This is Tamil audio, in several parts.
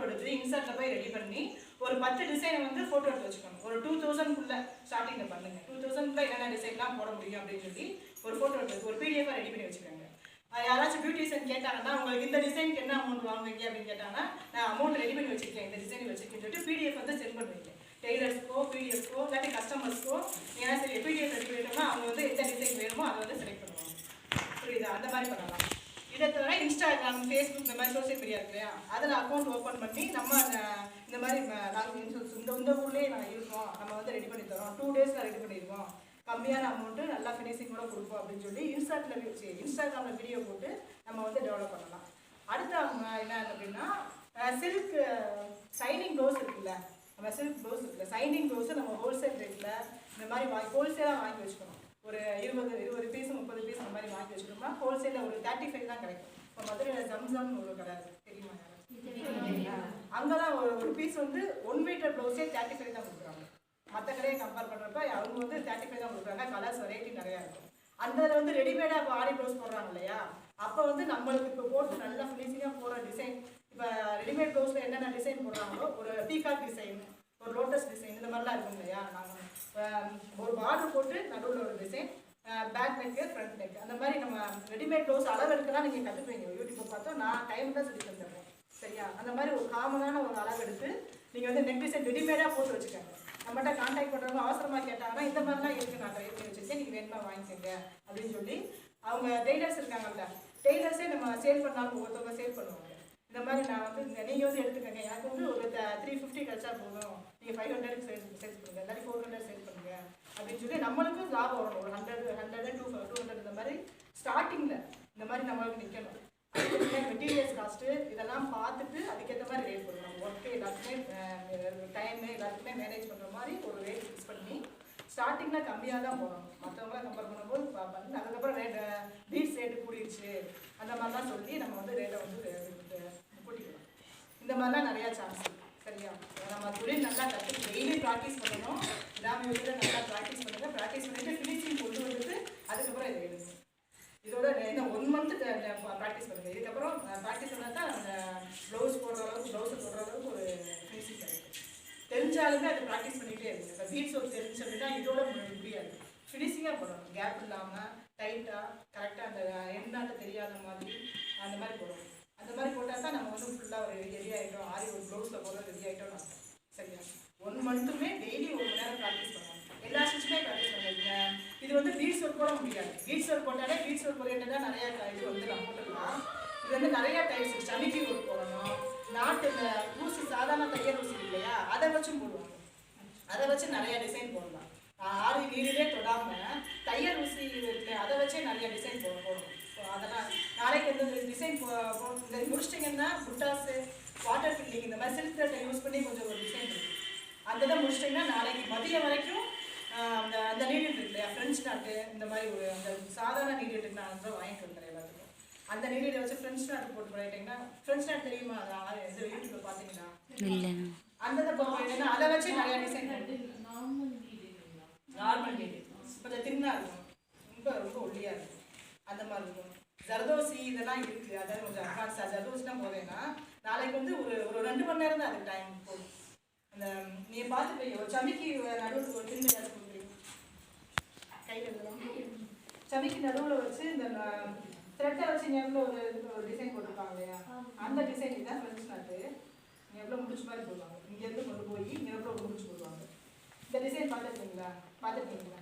ஃபோட்டோ எடுத்து இன்சர்ட்டில் போய் ரெடி பண்ணி ஒரு பத்து டிசைனை வந்து ஃபோட்டோ எடுத்து வச்சுக்கணும். ஒரு டூ தௌசண்ட்குள்ளே ஸ்டார்டிங்கில் பண்ணுங்க. டூ தௌசண்ட்குள்ளே என்னென்ன டிசைன்லாம் போட முடியும் அப்படின்னு சொல்லி ஒரு ஃபோட்டோ எடுத்து ஒரு பிடிஎஃபாக ரெடி பண்ணி வச்சுக்கோங்க. யாராச்சும் பியூட்டிஷியன் கேட்டாங்கன்னா உங்களுக்கு இந்த டிசைனுக்கு என்ன அமௌண்ட் வாங்குவீங்க அப்படின்னு கேட்டாங்கன்னா நான் அமௌண்ட் ரெடி பண்ணி வச்சிருக்கேன். இந்த டிசைன் வச்சிருக்கேன் சொல்லிட்டு பிடிஎஃப் வந்து சென்ட் பண்ணுவீங்க. டெய்லர்ஸ்க்கோ பிடிஎஃப்க்கோ இல்லாட்டி கஸ்டமர்ஸ்க்கோ ஏன்னா சரி பிடிஎஃப் ரெடி பண்ணிட்டோம்னா அவங்க வந்து எந்த டிசைன் வேணுமோ அதை வந்து செலக்ட் பண்ணுவாங்க புரியுதா அந்த மாதிரி பண்ணலாம் இதை தவிர இன்ஸ்டாகிராம் ஃபேஸ்புக் இந்த மாதிரி சோஷியல் மீடியா இருக்கு இல்லையா அதில் அக்கௌண்ட் ஓப்பன் பண்ணி நம்ம அந்த- இந்த மாதிரி ம- இன்சூரன்ஸ் இந்த இந்த ஊர்லேயே நாங்கள் இருக்கோம். நம்ம வந்து ரெடி பண்ணி தரோம். டூ டேஸில் ரெடி பண்ணிடுவோம் கம்மியான அமௌண்ட்டு நல்லா ஃபினிஷிங்கோட கொடுப்போம் அப்படின்னு சொல்லி இன்ஸ்டாட்டில் இன்ஸ்டாகிராமில் வீடியோ போட்டு நம்ம வந்து டெவலப் பண்ணலாம். அடுத்து அவங்க என்ன அப்படின்னா சில்க் சைனிங் க்ளோஸ் இருக்குல்ல? நம்ம சில்க் க்ளோஸ் இருக்குல்ல? சைனிங் ப்ளவுஸை நம்ம ஹோல்சேல் ரேட்டில் இந்த மாதிரி வாங்கி ஹோல்சேலாக வாங்கி வச்சுக்கணும். ஒரு இருபது இருபது பீஸ் முப்பது பீஸ் அந்த மாதிரி வாங்கி வச்சுக்கணும்னா ஹோல்சேலில் ஒரு தேர்ட்டி ஃபைவ் தான் கிடைக்கும். இப்போ மதுரையில் ஜம்ஜம்னு ஒரு கடை தெரியுமா யாராவது? அங்கெல்லாம் ஒரு ஒரு பீஸ் வந்து ஒன் மீட்டர் ப்ளவுஸே தேர்ட்டி ஃபைவ் தான் கொடுக்குறாங்க. மற்ற கடையை கம்பேர் பண்ணுறப்ப அவங்க வந்து தேர்ட்டி ஃபைவ் தான் கொடுக்குறாங்க. கலர்ஸ் வெரைட்டி நிறையா இருக்கும். அந்த இதில் வந்து ரெடிமேடாக இப்போ ஆடி ப்ளவுஸ் போடுறாங்க இல்லையா? அப்போ வந்து நம்மளுக்கு இப்போ போட்டு நல்லா ஃபினிஷிங்காக போடுற டிசைன் இப்போ ரெடிமேட் ப்ளவுஸில் என்னென்ன டிசைன் போடுறாங்களோ ஒரு பீகாக் டிசைன் ஒரு லோட்டஸ் டிசைன் இந்த மாதிரிலாம் இருக்கும் இல்லையா? நாங்கள் ஒரு பார்டர் போட்டு நடுவில் ஒரு design back neck front neck அந்த மாதிரி நம்ம ரெடிமேட் க்ளோஸ் அளவு எடுக்கலாம் நீங்கள் கற்றுக்குவீங்க யூடியூப்பை பார்த்தோம் நான் டைம் தான் சொல்லி தந்துடுறேன் சரியா? அந்த மாதிரி ஒரு காமனான ஒரு அளவு எடுத்து நீங்கள் வந்து நெக் டிசைன் ரெடிமேடாக போட்டு வச்சுக்கோங்க. நம்மகிட்ட கான்டாக்ட் பண்ணுறவங்க அவசரமாக கேட்டாங்கன்னா இந்த மாதிரிலாம் இருக்கு நான் ட்ரை பண்ணி வச்சிருக்கேன்? நீங்கள் வேணுமா வாங்கிக்கோங்க. அப்படின்னு சொல்லி அவங்க டெய்லர்ஸ் இருக்காங்கல்ல டெய்லர்ஸே நம்ம சேல் பண்ணாலும் ஒவ்வொருத்தவங்க சேல் பண்ணுவாங்க. இந்த மாதிரி நான் வந்து இந்த நீங்கள் வந்து எடுத்துக்கோங்க. எனக்கு வந்து ஒரு த்ரீ ஃபிஃப்டி கிடச்சா போதும். நீங்கள் ஃபைவ் ஹண்ட்ரட் சேல் சேல்ஸ் பண்ணுங்கள் இல்லாட்டி ஃபோர் ஹண்ட்ரட் சேல் பண்ணுங்கள் அப்படின்னு சொல்லி நம்மளுக்கும் லாபம் வரும் ஒரு hundred hundred two two hundred இந்த மாதிரி ஸ்டார்டிங்கில் இந்த மாதிரி நம்மளுக்கு நிற்கணும் மெட்டீரியல்ஸ் காஸ்ட்டு இதெல்லாம் பார்த்துட்டு அதுக்கேற்ற மாதிரி ரேட் பண்ணணும் ஒர்க்கு எல்லாத்துக்குமே டைமு எல்லாத்துக்குமே மேனேஜ் பண்ணுற மாதிரி ஒரு ரேட் ஃபிக்ஸ் பண்ணி ஸ்டார்டிங்கில் கம்மியாக தான் போகணும் மற்றவங்களாம் கம்பேர் பண்ணும்போது பண்ணி அதுக்கப்புறம் ரேட் பீட்ஸ் ரேட்டு கூடிடுச்சு அந்த மாதிரிலாம் சொல்லி நம்ம வந்து ரேட்டை வந்து கூட்டிக்கலாம். இந்த மாதிரிலாம் நிறையா சான்ஸ் சரியா? நம்ம தொழில் நல்லா கற்று டெய்லி ப்ராக்டிஸ் பண்ணணும். கிராமிய நல்லா ப்ராக்டிஸ் பண்ணுங்க ப்ராக்டிஸ் பண்ணிட்டு ஃபினிஷிங் கொண்டு வந்துட்டு அதுக்கப்புறம் இதை எடுங்க இதோட என்ன ஒன் மந்த் ப்ராக்டிஸ் பண்ணுங்க இதுக்கப்புறம் ப்ராக்டிஸ் பண்ணால் தான் அந்த ப்ளவுஸ் போடுற அளவுக்கு ப்ளவுஸ் போடுற அளவுக்கு ஒரு ஃபினிஷிங் கிடைக்கும் இருந்தாலுமே அதை ப்ராக்டிஸ் பண்ணிகிட்டே இருக்கு. இப்போ பீட்ஸ் ஒர்க் தெரிஞ்சு அப்படின்னா இதோட முடியாது. ஃபினிஷிங்காக போடணும். கேப் இல்லாமல் டைட்டாக கரெக்டாக அந்த எண்ணாட்ட தெரியாத மாதிரி அந்த மாதிரி போடணும். அந்த மாதிரி போட்டால் தான் நம்ம வந்து ஃபுல்லாக ஒரு ரெடி ஆகிட்டோம் ஆரி ஒரு ப்ளவுஸில் போடுற ரெடி ஆகிட்டோம் நான் சரியா? ஒன் மந்த்துமே டெய்லி ஒரு மணி நேரம் ப்ராக்டிஸ் பண்ணணும். எல்லா ஸ்டிச்சுமே ப்ராக்டிஸ் பண்ணுறீங்க இது வந்து பீட்ஸ் ஒர்க் போட முடியாது. பீட்ஸ் ஒர்க் போட்டாலே பீட்ஸ் ஒர்க் ஓரியன்டாக நிறையா இது வந்து நம்ம போட்டுக்கலாம். இது வந்து நிறைய டைப்ஸ் சமிக்கி ஒர்க் போடணும். நாட்டு இந்த ஊசி சாதாரண தையல் ஊசி இல்லையா? அதை வச்சும் போடுவாங்க. அதை வச்சு நிறைய டிசைன் போடலாம். ஆறு நீரிலே தொடாமல் தையல் ஊசி இருக்கு அதை வச்சே நிறைய டிசைன் போட போடணும். ஸோ அதெல்லாம் நாளைக்கு வந்து டிசைன் போ முடிச்சிட்டிங்கன்னா புட்டாஸு வாட்டர் ஃபில்லிங் இந்த மாதிரி சில்க் த்ரெட்டை யூஸ் பண்ணி கொஞ்சம் ஒரு டிசைன் இருக்கு. அந்த இதை முடிச்சிட்டிங்கன்னா நாளைக்கு மதியம் வரைக்கும் அந்த அந்த நீடில் இருக்கு இல்லையா? ஃப்ரெஞ்ச் நாட்டு இந்த மாதிரி ஒரு அந்த சாதாரண நீடில் நான் வந்து வாங்கிட்டு வந்துடுறேன். அந்த நீடில் வச்சு ஃப்ரெஞ்ச் நாட்டு போட்டு பண்ணிட்டீங்கன்னா ஃப்ரெஞ்ச் நாட் தெரியுமா அது? இது யூடியூப்ல பார்த்தீங்கன்னா இல்லை. அந்த இதை போட்டு பண்ணிட்டீங்கன்னா அதை வச்சு நிறைய டிசைன் நார்மல் நீடு கொஞ்சம் தின்னா இருக்கும் ரொம்ப ரொம்ப ஒல்லியாக இருக்கும் அந்த மாதிரி இருக்கும். ஜர்தோசி இதெல்லாம் இருக்குது அதாவது கொஞ்சம் அட்வான்ஸாக ஜர்தோசிலாம் போவேன்னா நாளைக்கு வந்து ஒரு ஒரு ரெண்டு மணி நேரம் தான் அதுக்கு டைம் போகும். அந்த நீ பார்த்து ஒரு சமைக்கு நடுவில் ஒரு தின்னு ஏதாச்சும் கொடுக்குறீங்க கையில் சமைக்கு நடுவில் வச்சு இந்த த்ரெட்டை வச்சு எவ்வளோ ஒரு ஒரு டிசைன் போட்டிருப்பாங்க இல்லையா? அந்த டிசைன் தான் ஃப்ரெண்ட்ஸ் நாட்டு எவ்வளோ முடிச்சு மாதிரி போடுவாங்க. இங்கேருந்து கொண்டு போய் எவ்வளோ முடிச்சு போடுவாங்க. இந்த டிசைன் பார்த்துருக்கீங்களா? பார்த்துருக்கீங்களா?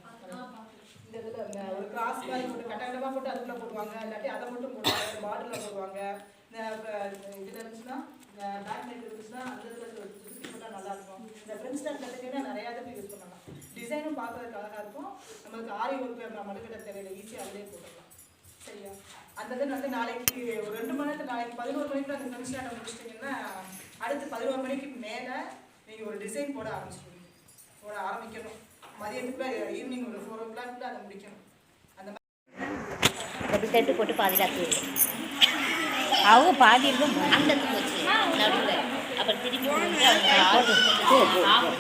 இந்த இதில் இந்த ஒரு கிராஸ் மாதிரி போட்டு கட்டகட்டமாக போட்டு அதுக்குள்ளே போடுவாங்க. இல்லாட்டி அதை மட்டும் போடுவாங்க பாட்டிலில் போடுவாங்க. இந்த இதில் இருந்துச்சுன்னா இந்த பேக் நெக் இருந்துச்சுன்னா அந்த இதில் சுற்றி போட்டால் நல்லாயிருக்கும் இந்த ஃப்ரெண்ட்ஸ் ஸ்டாண்ட் கற்றுக்கிட்டா நிறையா இதுக்கு யூஸ் பண்ணலாம். டிசைனும் பார்க்கறதுக்கு அழகாக இருக்கும். நம்மளுக்கு ஆரி ஒர்க்கு மடுக்கட்ட தேவையில்லை ஈஸியாக அதிலே போட்டுக்கலாம். சரியா? அந்த இது வந்து நாளைக்கு ஒரு ரெண்டு மணி நேரத்தில் நாளைக்கு பதினோரு மணிக்கு அந்த ஸ்டாண்டை முடிச்சிட்டிங்கன்னா அடுத்து பதினோரு மணிக்கு மேலே நீங்கள் ஒரு டிசைன் போட ஆரம்பிச்சிடுவீங்க போட ஆரம்பிக்கணும். மதியத்துக்குள்ள ஈவினிங் ஒரு ஃபோர் ஓ கிளாக்குள்ள அதை முடிக்கணும். அந்த மாதிரி தட்டு போட்டு பாதுகாத்து அவங்க பாதி இருக்கும் அந்த வச்சு நடுவில். அப்புறம் திருப்பி வந்து அவங்க